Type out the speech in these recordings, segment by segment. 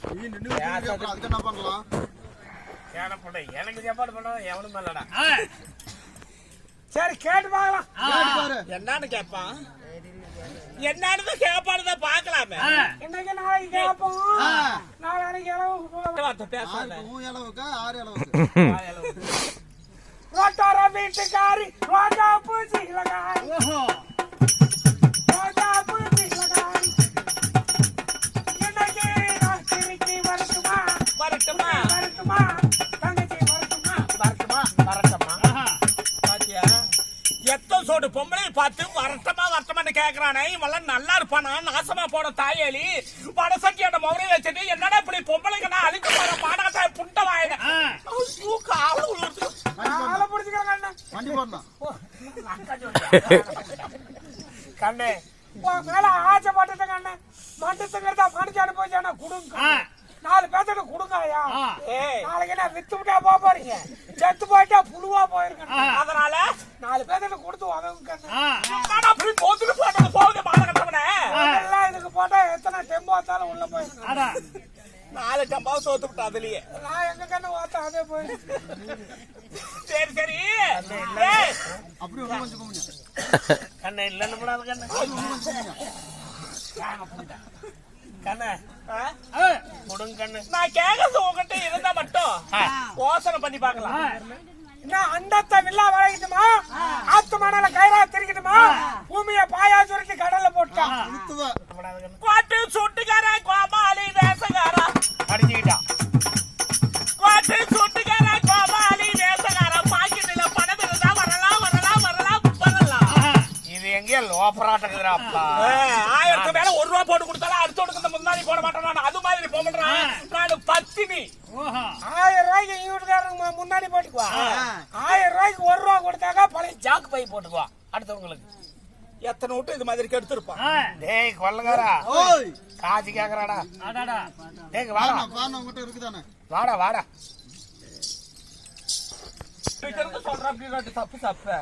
அதுக்கு என்ன பண்ணலாம் ஏனப்பட எனக்கு சாப்பாடு பண்ண எவனும் ஆ, சரி கேட்டு பார்க்கலாம். என்னன்னு கேட்பான். என்னன்னு கேட்பான்னு பாக்கலாமே. இன்னைக்கு நாளைக்கு கேட்போம். ஆ. நாளைக்கு அளவுக்கு போகலாம் பேசாத. ஆறு அளவுக்கு ரோட்டார வீட்டுக்காரி ரோஜா பூச்சி இலகாரி எத்த சோடு பொம்பளை பார்த்து வரட்டமா வரட்டமான்னு கேக்குறானே? இவெல்லாம் நல்லா இருப்பானா? நாசமா போன தாயேலி. வடசட்டியோட மௌரை வச்சுட்டு என்னடா இப்படி பொம்பளைக்கு நான் அழிக்க போற பாடாத்தாய் புண்ட வாயின? கண்ணே மேல ஆசைப்பட்டுட்ட கண்ணே மண்டத்துங்கிறதா படிச்சு அனுபவிச்சானா குடுங்க. நாலு பேர்த்துக்கு கொடுங்கய்யா. ஆ. நாளைக்கு என்ன வித்து விட்டா போறீங்க? செத்து போயிட்டா புழுவா போயிருக்கேன். அதனால நாலு பேர்த்துக்கு கொடுத்து உதவுங்க போட்டுட்டு போட்டது போகுது மாலகட்டவனே அதெல்லாம் இதுக்கு போட்டா எத்தனை டெம்போ வந்தாலும் உள்ள போயிருக்கேன் நாலு டெம்பாவும் சோத்து விட்டா அதுலயே. நான் எங்க கண்ணு ஓத்த அதே போய் சரி சரி. அப்படி கொஞ்சம் கொஞ்சம் கண்ணே இல்லன்னு கூடாது கண்ணே. கண்ணே. கொடுங்க கண்ணு. நான் கேட்கறது உங்ககிட்ட இருந்தா மட்டும். யோசனை பண்ணி பார்க்கலாம். அண்டத்தை வில்லா வளைக்கட்டுமா ஆத்து மணல கயிறா திரிக்கட்டுமா? பூமிய பாயா சுருக்கி கடல்ல போட்டான். கோட்டு சுட்டுக்கார கோபாலி வேசகாரா அடிச்சுக்கிட்டான் கோட்டு சுட்டுக்கார கோபாலி வேசகார பாக்கெட்ல பணம் இருந்தா வரலாம் வரலாம் வரலாம் வரலாம். இது எங்கேயோ லோப்பராட்டக்குதுராப்பா ஆயிரத்து மேல ஒரு ரூபா போட்டு கொடுத்தாலும் அடுத்த முன்னாடி போட மாட்டேன் நான் அது மாதிரி போக மாட்டேன் நான் பத்தினி ஓஹோ ஆயிரம் ரூபாய்க்கு வீட்டுக்காரங்க முன்னாடி போட்டுக்குவா. ஆயிரம் ரூபாய்க்கு ஒரு ரூபா கொடுத்தாக்கா பழைய ஜாக்கு பை போட்டுக்குவா. அடுத்தவங்களுக்கு. எத்தனை விட்டு இது மாதிரி கெடுத்திருப்பான். டேய் கொள்ளகாரா ஓய். காஜி கேக்குறாடா. அடாடா. டேய் வாடா. பாருண்ணா, உங்ககிட்ட இருக்குதானே? வாடா வாடா. தப்பு தப்பு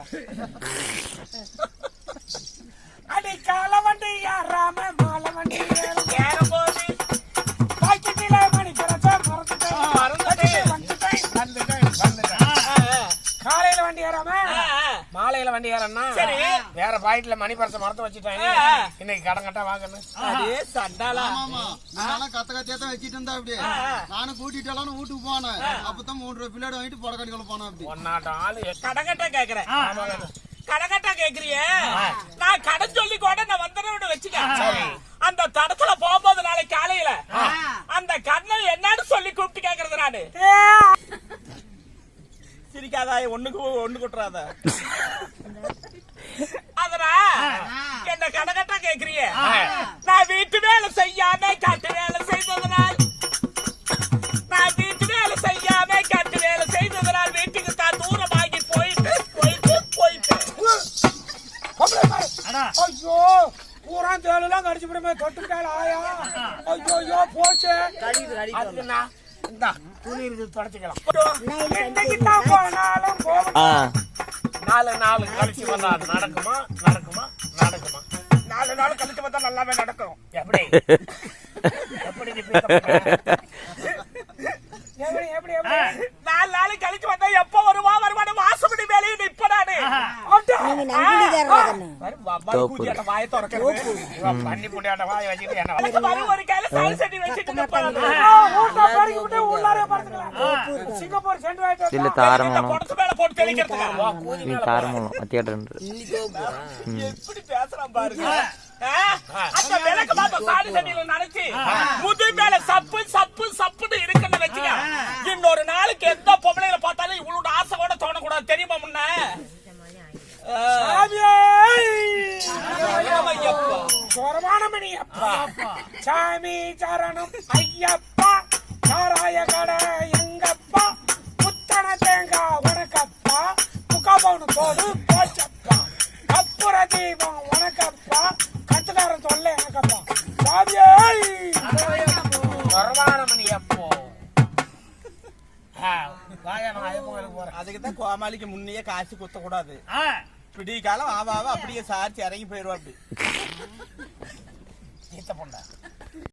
அடி கால வண்டி யாராம மால வண்டி வண்டி ஏறனா சரி. வேற பாக்கெட்ல மணி பரிசை மறந்து வச்சுட்டேன் இன்னைக்கு கடன் கட்டா வாங்கணும் அதே சண்டாலா ஆமா நானும் கத்த கத்தியா தான் வச்சிட்டு இருந்தா அப்படி நானும் கூட்டிட்டாலும் வீட்டுக்கு போனேன். அப்பதான் மூணு ரூபாய் பிள்ளையோட வாங்கிட்டு புடக்கடிக்கல போனேன் அப்படி. ஒன்னாட்டம் ஆளு கடகட்டா கேக்குறேன் கடகட்டா கேக்குறிய? நான் கடன் சொல்லி கூட நான் வந்துடுறேன் வச்சுக்க. அந்த தடத்துல போகும்போது நாளைக்கு காலையில அந்த கண்ணை என்னன்னு சொல்லி கூப்பிட்டு கேக்குறது நானு. சிரிக்காதா ஒண்ணுக்கு ஒண்ணு குட்டுறாத. அதனா என்ன கடகட்டா கேக்குறிய நான் வீட்டு வேலை செய்யாம காட்டு வேலை செய்ததனால் நான் வீட்டு வேலை செய்யாம கட்டு வேலை செய்ததனால் வீட்டுக்கு தான் தூரமாகி போயிட்டு போயிட்டு போயிட்டு. அடா. ஐயோ பூரா தேலாம் கடிச்சு விடுமே தொட்டுட்டாள் ஆயா. ஐயோ ஐயோ போச்சு. அதுக்குண்ணா இந்தா. துணி இருக்கு தொடச்சிக்கலாம். நாலு நாள் கழிச்சு வந்தா நடக்குமா? நடக்குமா? நடக்குமா? நாலு நாள் கழிச்சு வந்தா நல்லாவே நடக்கும்? எப்படி? எப்படி எப்படி நீ மேல தாரமும் தியேட்டர் எப்படி பேசுறான் பாருங்க ஆ? அந்த விளக்கு மாத்த சாடி சட்டியில நினைச்சு முது மேல சப்பு சப்பு சப்புன்னு இருக்குன்னு வச்சுக்க இன்னொரு நாளுக்கு எந்த பொம்பளைகளை பார்த்தாலும் இவளோட ஆசை கூட தோணக்கூடாது தெரியுமா முன்ன சொரமானமணி அப்பா சாமி சரணம் ஐயப்பா. சாராய கடை எங்கப்பா. புத்தன தேங்காய் உனக்கப்பா. முக்காபவுன் தோடு போச்சப்பா. கப்புர தீபம் உனக்கப்பா. கத்துக்காரன் தொல்லை எனக்கப்பா. சாமியே! சொரமானமணி அப்போ அதுக்கு தான் கோமாளிக்கு முன்னையே காசு குத்த பிடி காலம் ஆவா ஆவா அப்படியே சார்ச்சி இறங்கி போயிடுவா அப்படி